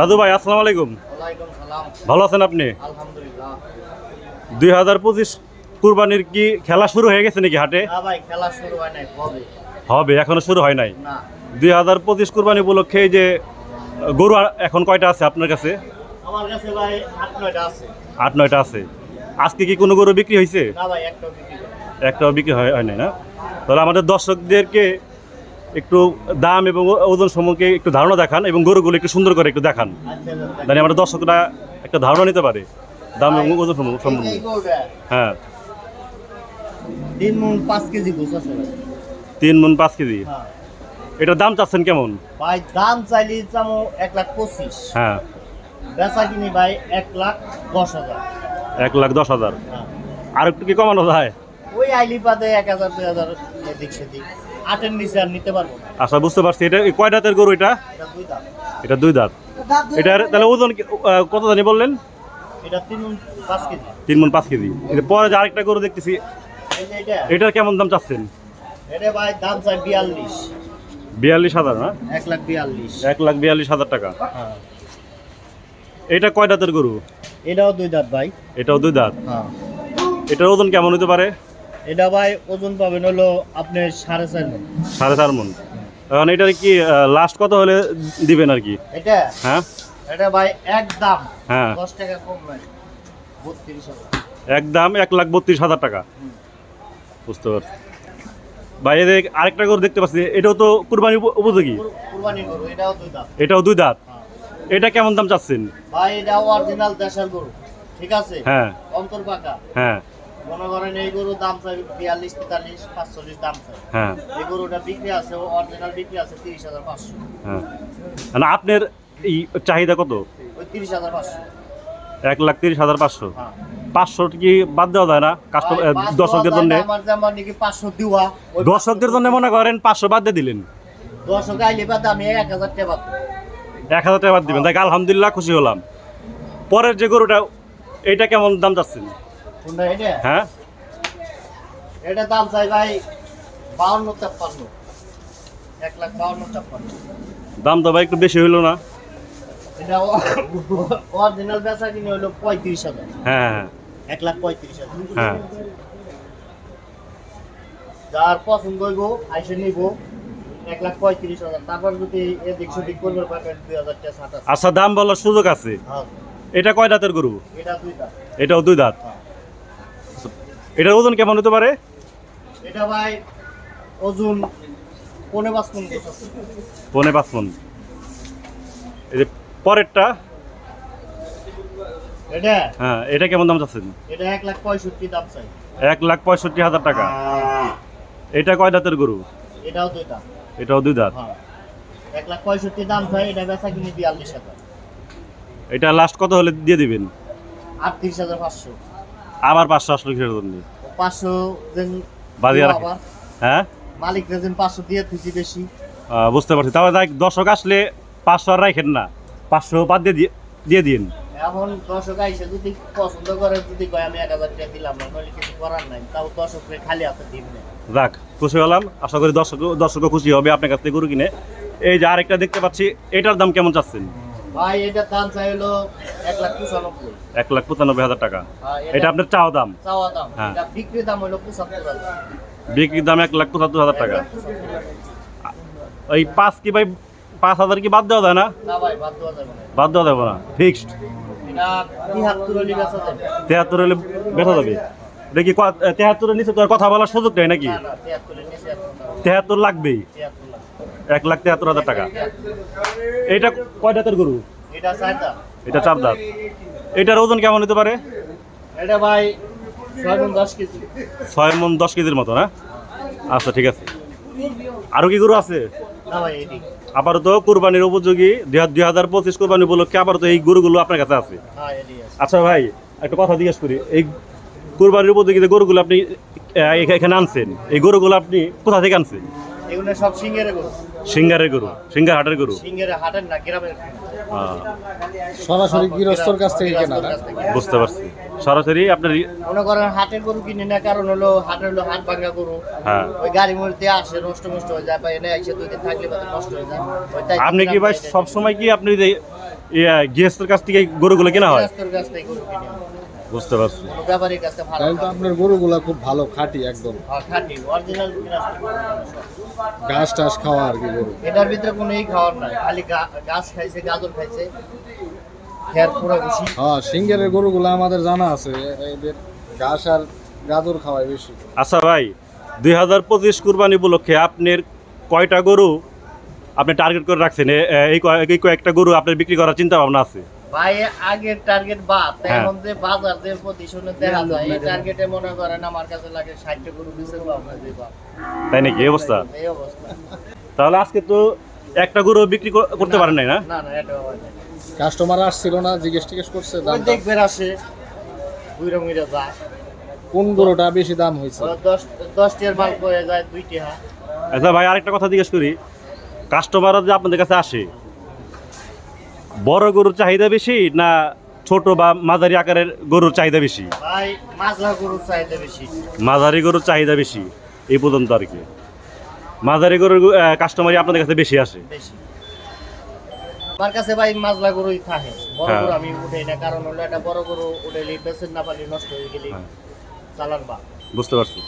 দাদু ভাই আসসালামু আলাইকুম। ওয়ালাইকুম সালাম ভালো আছেন আপনি? আলহামদুলিল্লাহ দুই হাজার পঁচিশ কুরবানির কি খেলা শুরু হয়ে গেছে নাকি হাটে? হবে। এখনও শুরু হয় নাই? না। দুই হাজার পঁচিশ কুরবানি উপলক্ষে এই যে গরু এখন কয়টা আছে আপনার কাছে? আমার কাছে ভাই আট নয়টা আছে। আজকে কি কোনো গরু বিক্রি হয়েছে? না ভাই একটা বিক্রি একটাও বিক্রি হয় হয় নাই না? তাহলে আমাদের দর্শকদেরকে একটু দাম এবং ওজন সম্পর্কে একটু ধারণা দেখান এবং গরুগুলো একটু সুন্দর করে একটু দেখান। আচ্ছা আমরা দর্শকরা একটা ধারণা নিতে পারে দাম এবং ওজন সম্পর্কে। হ্যাঁ। তিন মন পাঁচ কেজি। তিন মন পাঁচ কেজি? হ্যাঁ। এটার দাম চাচ্ছেন কেমন? ভাই দাম চাইলে চামো এক লাখ পঁচিশ। হ্যাঁ। বেচা কিনি ভাই এক লাখ দশ হাজার। এক লাখ দশ হাজার। হ্যাঁ। আর একটু কি কমানো যায়? ওই আইলি পাতে এক হাজার দুই হাজার এদিক সেদিক। আটের নিচে আর নিতে পারব না। আচ্ছা বুঝতে পারছি। এটা কয় দাঁতের গরু এটা? এটা দুই এটা দাঁত। এটার তাহলে ওজন কত জানি বললেন? এটা তিন মণ পাঁচ কেজি। মন পাঁচ কেজি। এর পরে যে আরেকটা গরু দেখতেছি এটা এটার কেমন দাম চাচ্ছেন? এটা ভাই দাম চাই বিয়াল্লিশ। বিয়াল্লিশ হাজার না? এক লাখ বিয়াল্লিশ। এক লাখ বিয়াল্লিশ হাজার টাকা। হ্যাঁ। এটা কয় দাঁতের গরু? এটাও দুই দাঁত ভাই। এটাও দুই দাঁত। হ্যাঁ। এটার ওজন কেমন হতে পারে? এটা ভাই ওজন পাবেন হলো আপনি সাড়ে চার মণ সাড়ে চার মন। এখন এটার কি লাস্ট কত হলে দিবেন আর কি? এটা? হ্যাঁ? এটা ভাই একদম হ্যাঁ। দশ টাকা কম ভাই বত্রিশ হাজার। একদম এক লাখ বত্রিশ হাজার টাকা। বুঝতে পারছি। এদের আরেকটা গরু দেখতে পাচ্ছি। এটাও তো কুরবানি উপ- উপযোগী? এটাও দুই দাঁত এটাও দুই দাঁত? হ্যাঁ। এটা কেমন দাম চাচ্ছেন? ভাই এটা অরিজিনাল দেশের গরু। ঠিক আছে? হ্যাঁ। অন্তর পাকা। হ্যাঁ। মনে করেন এই গরু দাম চাই বিয়াল্লিশ তেতাল্লিশ পাঁচচল্লিশ দাম চাই। হ্যাঁ। এই গরুটা বিক্রি আছে অরিজিনাল বিক্রি আছে তিরিশ হাজার পাঁচশো। হ্যাঁ। মানে আপনার এই চাহিদা কত? ওই তিরিশ হাজার পাঁচশো। এক লাখ তিরিশ হাজার পাঁচশো। হ্যাঁ। পাঁচশো কি বাদ দেওয়া যায় না? কাস্টমার দর্শকদের জন্য? না, দর্শকদের জন্য মনে করেন পাঁচশো বাদ দিয়ে দিলেন। দর্শক আইলে বাদ আমি এক হাজার টাকা এক হাজার টাকা বাদ দিবেন। তাই আলহামদুলিল্লাহ খুশি হলাম। পরের যে গরুটা এইটা কেমন দাম এটা হ্যাঁ। এটা দাম চাই ভাই বাউন্ন তেপ্পান্ন এক লাখ বাউন্ন তেপ্পান্ন দাম তো ভাই একটু বেশি হইল না। এটা অরিজিনাল বেচা কিনে হলো পঁয়ত্রিশ হাজার। হ্যাঁ হ্যাঁ। এক লাখ পঁয়ত্রিশ হাজার। হ্যাঁ। যার পছন্দ হইব আইসে নিব। এক লাখ পঁয়ত্রিশ হাজার। তারপর যদি এদিক সেদিক করবে পাবেন দুই হাজার আচ্ছা দাম বলার সুযোগ আছে। এটা কয় দাঁতের গরু? এটা দুইটা এটাও দুই দাঁত। এটার ওজন কেমন হতে পারে? এটা ভাই ওজন পনেরো পাঁচ মন পৌনে পাঁচ মন। এই যে পরেরটা? এটা? হ্যাঁ এটা কেমন দাম চাচ্ছেন? এটা এক লাখ পঁয়ষট্টি দাম চাই। এক লাখ পঁয়ষট্টি হাজার টাকা। এটা কয় দাঁতের গরু? এটাও দুই দাঁত। হ্যাঁ। এক লাখ পঁয়ষট্টি দাম চাই এটা বেচা কিনে বিয়াল্লিশ হাজার। এটা লাস্ট কত হলে দিয়ে দিবেন? আটত্রিশ হাজার পাঁচশো। আবার পাঁচশো আসলো কিসের জন্য? পাঁচশো বাজিয়ে রাখে। হ্যাঁ? মালিক যেন পাঁচশো দিয়ে থুচি বেশি। বুঝতে পারছি। তাহলে দেখ দর্শক আসলে পাঁচশো আর রাখেন না। পাঁচশো বাদ দিয়ে দিয়ে- দিন এখন দর্শক আইসে যদি পছন্দ করে যদি কয় আমি এক হাজার টাকা দিলাম না তাহলে কিছু করার নাই। তাও দর্শককে খালি হাতে দিব না। যাক খুশি হলাম। আশা করি দর্শক দর্শকও খুশি হবে। আপনার কাছ থেকে গরু কিনে। এই যে আরেকটা দেখতে পাচ্ছি এটার দাম কেমন চাচ্ছেন? ভাই এটার দাম চাই হলো এক লাখ পঁচানব্বই। এক লাখ পঁচানব্বই হাজার টাকা। এটা আপনার চাওয়া দাম? চাওয়া দাম। হ্যাঁ। এটা বিক্রি দাম হলো পঁচাত্তর হাজার। বিক্রির দাম এক লাখ পঁচাত্তর হাজার টাকা। ওই পাঁচ কি ভাই পাঁচ হাজার কি বাদ দেওয়া যায় না? বাদ দেওয়া যাবে না। ফিক্সড এটা তিহাত্তর হলে বেচা যাবে। এটা ক- তেহাত্তরের নিচে তো আর কথা বলার সুযোগ নেই নাকি। তেহাত্তর লাগবেই। এক লাখ তেহাত্তর হাজার টাকা। এইটা কয় দাঁতের গরু? এটা চার দাঁত। এটার ওজন কেমন হতে পারে? এটা ভাই ছয় মন দশ কেজির মতো না? আচ্ছা ঠিক আছে। আরও কি গরু আছে? এটি। আপাতত কুরবানির উপযোগী। দুই হাজার পঁচিশ কুরবানি উপলক্ষে আপাতত এই গরুগুলো আপনার কাছে আছে। হ্যাঁ এটি আছে। আচ্ছা ভাই একটা কথা জিজ্ঞেস করি। এই কুরবানির উপযোগী যে গরুগুলো আপনি এখানে আনছেন। এই গরুগুলো আপনি কোথা থেকে আনছেন? এগুলো সব সিঙ্গের গরু। সিঙ্গারের গরু সিঙ্গার হাটের গরু? সিঙ্গের হাটের না গ্রামের সরাসরি গৃহস্থর কাছ থেকে কেনা। বুঝতে পারছি। সরাসরি আপনার মনে করেন হাটের গরু কিনে না কারণ হলো হাটের হলো হাট ভাঙ্গা গরু। হ্যাঁ। ওই গাড়ির মধ্যে আসে নষ্ট নষ্ট হয়ে যায় বা এনে এসে দুই দিন থাকলে নষ্ট হয়ে যায়। আপনি কি ভাই সবসময় কি আপনি যে গৃহস্থের কাছ থেকে গরুগুলো কেনা হয়? গৃহস্থর কাছ থেকে গরু কিনে। বুঝতে পারছি। ব্যাপারীর কাছে ভালো তাহলে তো আপনার গরুগুলা খুব ভালো খাঁটি একদম। হ্যাঁ, খাঁটি অরিজিনাল ঘাস টাস খাওয়া আর কি গরু। এটার ভিতরে কোনো এই খাওয়ার নাই খালি খাইছে গাজর খাইছে। খেয়ার পুরো বেশি। হ্যাঁ সিঙ্গেলের গরুগুলো আমাদের জানা আছে এদের ঘাস আর গাজর খাওয়ায় বেশি। আচ্ছা ভাই দুই হাজার পঁচিশ কুরবানি উপলক্ষে আপনার কয়টা গরু আপনি টার্গেট করে রাখছেন? এই কয়েকটা গরু আপনার বিক্রি করার চিন্তা ভাবনা আছে? ভাই আগের টার্গেট বাদ। হ্যাঁ। এখন যে বাজার যে প্রতিশনে দেখা যায় এই টার্গেটে মনে করেন আমার কাছে লাগে ষাটটা গরু দিছে বা আপনার দিবা তাই নাকি? এই অবস্থা? এই অবস্থা। তাহলে আজকে তো একটা গরু বিক্রি করতে পারেন নাই না? না না এটা না। কাস্টমার আসছিল না জিজ্ঞেস টিজ্ঞেস করছে দাম দেখবে আসে বুইরা মুইরা যায়। কোন গরুটা বেশি দাম হয়েছে? ওরা দশ দশ টিয়ার মাল করে যায় দুই টিয়া। আচ্ছা ভাই আরেকটা কথা জিজ্ঞেস করি। কাস্টমাররা যে আপনাদের কাছে আসে বড় গরুর চাহিদা বেশি না ছোট বা মাঝারি আকারের গরুর চাহিদা বেশি? ভাই মাজলা গরুর চাহিদা বেশি। মাঝারি গরুর চাহিদা বেশি এই পর্যন্ত আর কি। মাঝারি গরুর কাস্টমারই আপনাদের কাছে বেশি আসে। বেশি। আমার কাছে ভাই মাজলা গরুই থাকে। বড় হ্যাঁ। গরু আমি উঠাই না কারণ হলো একটা বড় গরু উঠাইলে বেসেন না পারলে নষ্ট হয়ে গেলে হ্যাঁ। চালান বা বুঝতে পারছি।